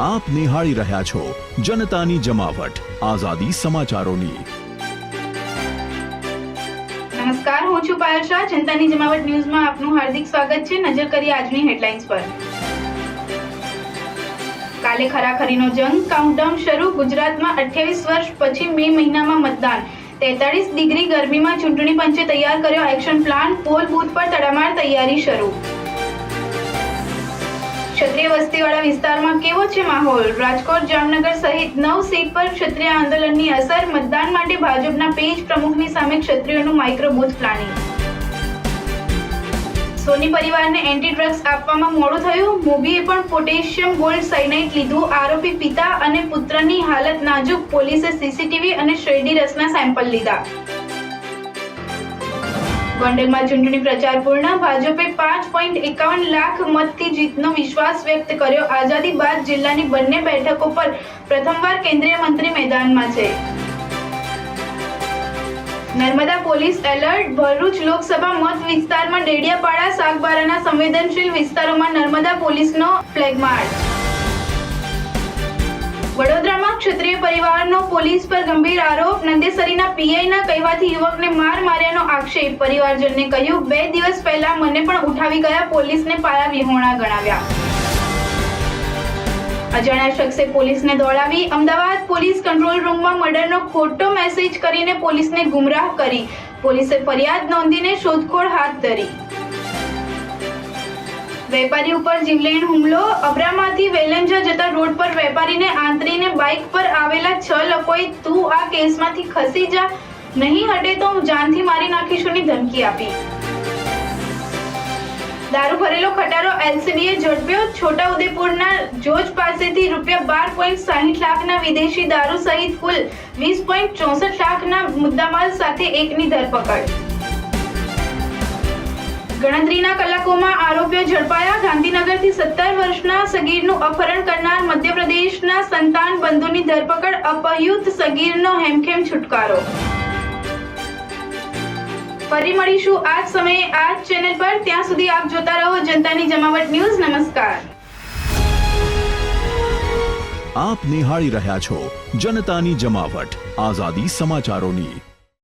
આપ નિહાળી રહ્યા છો જનતાની જમાવટ. આઝાદી સમાચારોની. નમસ્કાર, હું છું પાયલ શાહ. જનતાની જમાવટ ન્યૂઝમાં આપનું હાર્દિક સ્વાગત છે. નજર કરીએ આજની હેડલાઇન્સ પર. કાલે ખરાખરીનો જંગ કાઉન્ટડાઉન શરૂ. ગુજરાતમાં 28 વર્ષ પછી મે મહિનામાં મતદાન. તેતાળીસ ડિગ્રી ગરમીમાં ચૂંટણી પંચે તૈયાર કર્યો એક્શન પ્લાન પોલ બૂથ પર તડામાર તૈયારી શરૂ. ક્ષત્રિય વસ્તીવાળા વિસ્તારમાં કેવો છે માહોલ? રાજકોટ, જામનગર સહિત નવ સીટ પર ક્ષત્રિય આંદોલનની અસર, મતદાન માટે ભાજપના પેજ પ્રમુખની સામે ક્ષત્રિયોનું માઇક્રો બૂથ પ્લાનિંગ. સોની પરિવારને એન્ટી ડ્રગ્સ આપવામાં મોડું થયું. મોબીએ પણ પોટેશિયમ ગોલ્ડ સાયનાઇટ લીધું આરોપી પિતા અને પુત્રની હાલત નાજુક. પોલીસે સીસીટીવી અને શેરડી રસના સેમ્પલ લીધા. ગોંડલમાં ચૂંટણી પ્રચાર પૂર્ણ. ભાજપે પાંચ પોઈન્ટ એકાવન લાખ મતથી જીતનો વિશ્વાસ વ્યક્ત કર્યો. આઝાદી બાદ જિલ્લાની બંને બેઠકો પર પ્રથમવાર કેન્દ્રીય મંત્રી મેદાનમાં છે. Narmada police alert. Bharuch Lok Sabha મત વિસ્તારમાં ડેડિયાપાડા સાગબારાના સંવેદનશીલ વિસ્તારોમાં નર્મદા પોલીસનો ફ્લેગ માર્ચ. ક્ષત્રિય પરિવારનો પોલીસ પર ગંભીર આરોપ. નંદેસરીના પીઆઈના કહેવાથી યુવકને માર માર્યાનો આક્ષેપ. પરિવારજનને કહ્યું, બે દિવસ પહેલા મને પણ ઉઠાવી ગયા, પોલીસને પાયા વિહોણા ગણાવ્યા. અજાણ્યા શખ્સે પોલીસને દોડાવી. અમદાવાદ પોલીસ કંટ્રોલ રૂમમાં મર્ડરનો ખોટો મેસેજ કરીને પોલીસને ગુમરાહ કરી. પોલીસે ફરિયાદ નોંધીને શોધખોળ હાથ ધરી. વેપારી ઉપર જીવલેણ હુમલો. અબરામાંથી વેલંજા જતા રોડ પર વેપારીને આંતરીને બાઇક પર આવેલા છ લોકોએ તું આ કેસમાંથી ખસી જા. નહીં હટે તો હું જાનથી મારી નાખીશુંની ધમકી આપી. દારૂ ભરેલો ખટારો એલસીબીએ ઝડપ્યો. છોટા ઉદેપુરના જોજ પાસેથી રૂપિયા બાર પોઈન્ટ સાહીઠ લાખના વિદેશી દારૂ સહિત કુલ વીસ પોઈન્ટ ચોસઠ લાખના મુદ્દામાલ સાથે એકની ધરપકડ. ગણતરીના કલાકોમાં આરોપીઓ ઝડપાયા. ગાંધીનગરથી સત્તર વર્ષના સગીરનું અપહરણ કરનાર મધ્યપ્રદેશના સંતાન બંધુની ધરપકડ અપહ્યુત સગીરનો હેમખેમ છુટકારો. ફરી મળીશું આજ સમયે, આ ચેનલ પર. ત્યાં સુધી આપ જોતા રહો જનતાની જમાવટ ન્યૂઝ. નમસ્કાર. આપ નિહાળી રહ્યા છો જનતાની જમાવટ. આઝાદી સમાચારોની